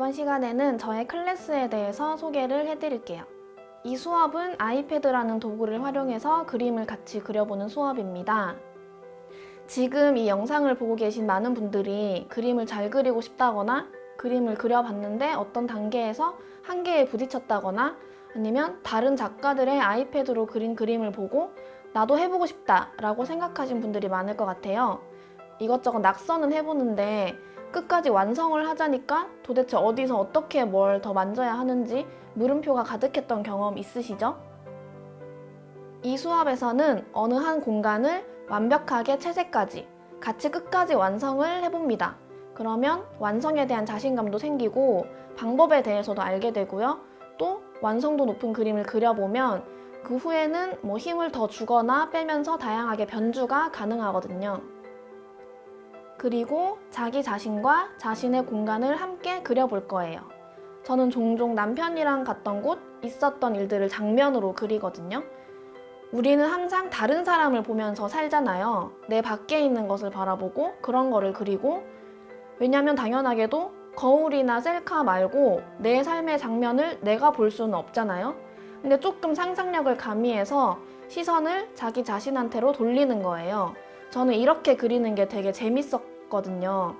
이번 시간에는 저의 클래스에 대해서 소개를 해드릴게요. 이 수업은 아이패드라는 도구를 활용해서 그림을 같이 그려보는 수업입니다. 지금 이 영상을 보고 계신 많은 분들이 그림을 잘 그리고 싶다거나 그림을 그려봤는데 어떤 단계에서 한계에 부딪혔다거나 아니면 다른 작가들의 아이패드로 그린 그림을 보고 나도 해보고 싶다라고 생각하신 분들이 많을 것 같아요. 이것저것 낙서는 해보는데 끝까지 완성을 하자니까 도대체 어디서 어떻게 뭘 더 만져야 하는지 물음표가 가득했던 경험 있으시죠? 이 수업에서는 어느 한 공간을 완벽하게 채색까지 같이 끝까지 완성을 해봅니다. 그러면 완성에 대한 자신감도 생기고 방법에 대해서도 알게 되고요. 또 완성도 높은 그림을 그려보면 그 후에는 뭐 힘을 더 주거나 빼면서 다양하게 변주가 가능하거든요. 그리고 자기 자신과 자신의 공간을 함께 그려볼 거예요. 저는 종종 남편이랑 갔던 곳, 있었던 일들을 장면으로 그리거든요. 우리는 항상 다른 사람을 보면서 살잖아요. 내 밖에 있는 것을 바라보고 그런 거를 그리고 왜냐면 당연하게도 거울이나 셀카 말고 내 삶의 장면을 내가 볼 수는 없잖아요. 근데 조금 상상력을 가미해서 시선을 자기 자신한테로 돌리는 거예요. 저는 이렇게 그리는 게 되게 재밌었거든요.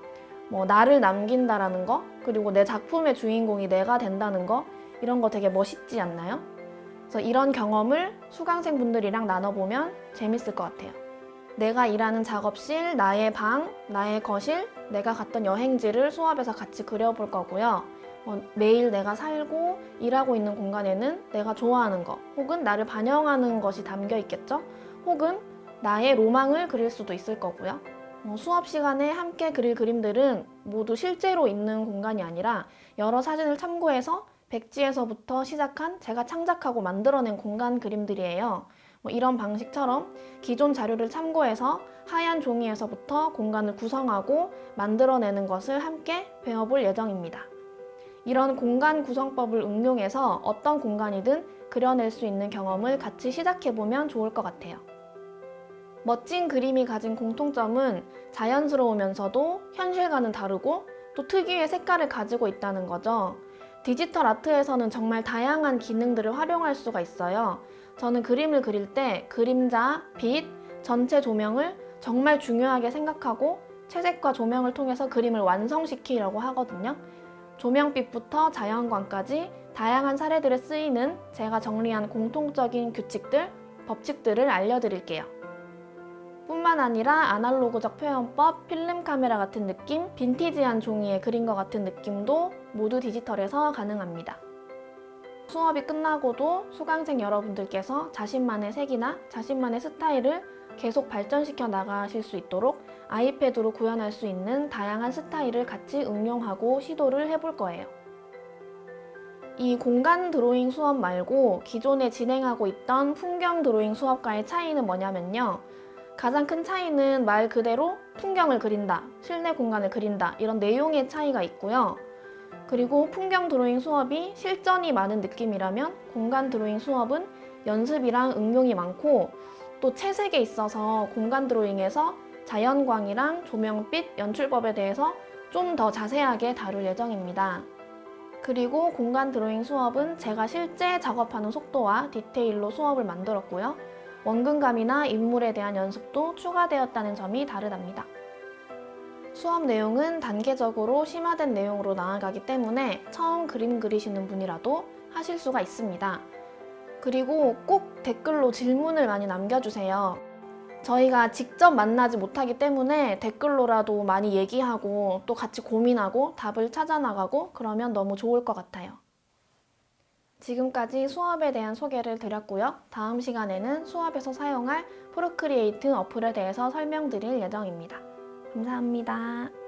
뭐 나를 남긴다라는 거, 그리고 내 작품의 주인공이 내가 된다는 거, 이런 거 되게 멋있지 않나요? 그래서 이런 경험을 수강생 분들이랑 나눠보면 재밌을 것 같아요. 내가 일하는 작업실, 나의 방, 나의 거실, 내가 갔던 여행지를 수업에서 같이 그려볼 거고요. 어, 매일 내가 살고 일하고 있는 공간에는 내가 좋아하는 거, 혹은 나를 반영하는 것이 담겨 있겠죠? 혹은 나의 로망을 그릴 수도 있을 거고요. 어, 수업 시간에 함께 그릴 그림들은 모두 실제로 있는 공간이 아니라 여러 사진을 참고해서 백지에서부터 시작한 제가 창작하고 만들어낸 공간 그림들이에요. 뭐 이런 방식처럼 기존 자료를 참고해서 하얀 종이에서부터 공간을 구성하고 만들어내는 것을 함께 배워볼 예정입니다. 이런 공간 구성법을 응용해서 어떤 공간이든 그려낼 수 있는 경험을 같이 시작해보면 좋을 것 같아요. 멋진 그림이 가진 공통점은 자연스러우면서도 현실과는 다르고 또 특유의 색깔을 가지고 있다는 거죠. 디지털 아트에서는 정말 다양한 기능들을 활용할 수가 있어요. 저는 그림을 그릴 때 그림자, 빛, 전체 조명을 정말 중요하게 생각하고 채색과 조명을 통해서 그림을 완성시키려고 하거든요. 조명빛부터 자연광까지 다양한 사례들에 쓰이는 제가 정리한 공통적인 규칙들, 법칙들을 알려드릴게요. 뿐만 아니라 아날로그적 표현법, 필름 카메라 같은 느낌, 빈티지한 종이에 그린 것 같은 느낌도 모두 디지털에서 가능합니다. 수업이 끝나고도 수강생 여러분들께서 자신만의 색이나 자신만의 스타일을 계속 발전시켜 나가실 수 있도록 아이패드로 구현할 수 있는 다양한 스타일을 같이 응용하고 시도를 해볼 거예요. 이 공간 드로잉 수업 말고 기존에 진행하고 있던 풍경 드로잉 수업과의 차이는 뭐냐면요. 가장 큰 차이는 말 그대로 풍경을 그린다, 실내 공간을 그린다, 이런 내용의 차이가 있고요. 그리고 풍경 드로잉 수업이 실전이 많은 느낌이라면 공간 드로잉 수업은 연습이랑 응용이 많고 또 채색에 있어서 공간 드로잉에서 자연광이랑 조명빛, 연출법에 대해서 좀 더 자세하게 다룰 예정입니다. 그리고 공간 드로잉 수업은 제가 실제 작업하는 속도와 디테일로 수업을 만들었고요. 원근감이나 인물에 대한 연습도 추가되었다는 점이 다르답니다. 수업 내용은 단계적으로 심화된 내용으로 나아가기 때문에 처음 그림 그리시는 분이라도 하실 수가 있습니다. 그리고 꼭 댓글로 질문을 많이 남겨주세요. 저희가 직접 만나지 못하기 때문에 댓글로라도 많이 얘기하고 또 같이 고민하고 답을 찾아나가고 그러면 너무 좋을 것 같아요. 지금까지 수업에 대한 소개를 드렸고요. 다음 시간에는 수업에서 사용할 프로크리에이트 어플에 대해서 설명드릴 예정입니다. 감사합니다.